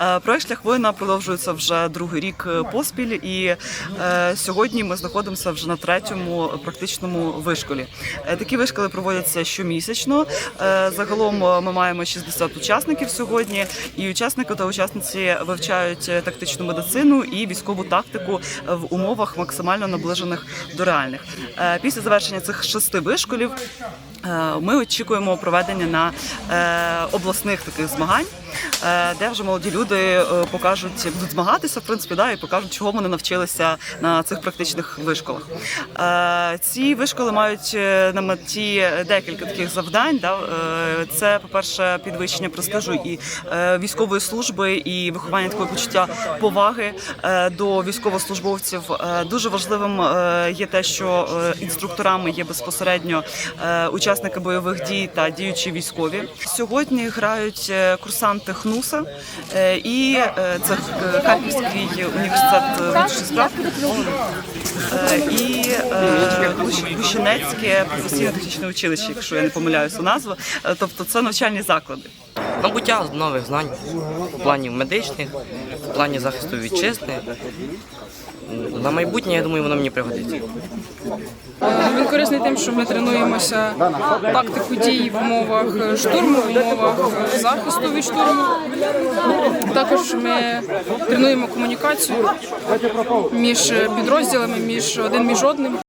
Е, Проект шлях воїна продовжується вже другий рік е, поспіль, і е, сьогодні ми знаходимося вже на третьому практичному вишколі. Такі вишколи проводяться щомісячно. Загалом ми маємо 60 учасників сьогодні, і учасники та учасниці вивчають тактичну медицину і військову тактику в умовах максимально наближених до реальних. Після завершення цих шести вишколів ми очікуємо проведення на е, обласних таких змагань, е, де вже молоді люди е, покажуть, будуть змагатися, в принципі, да, і покажуть, чого вони навчилися на цих практичних вишколах. Е, Ці вишколи мають е, на меті декілька таких завдань. Да. Е, Це, по-перше, підвищення престижу і е, військової служби, і виховання такого почуття поваги е, до військовослужбовців. Е, Дуже важливим е, є те, що е, інструкторами є безпосередньо е, учасники бойових дій та діючі військові. Сьогодні грають е, курсанти ХНУСа е, і е, це Харківський університет внутрішніх справ і Гущенецьке професійно-технічне училище, якщо я не помиляюся назва. Тобто це навчальні заклади. Набуття нових знань в плані медичних, в плані захисту вітчизни. На майбутнє, я думаю, воно мені пригодиться. Він корисний тим, що ми тренуємося тактику дій в умовах штурму, в умовах захисту від штурму. Також ми тренуємо комунікацію між підрозділами, між один між одним.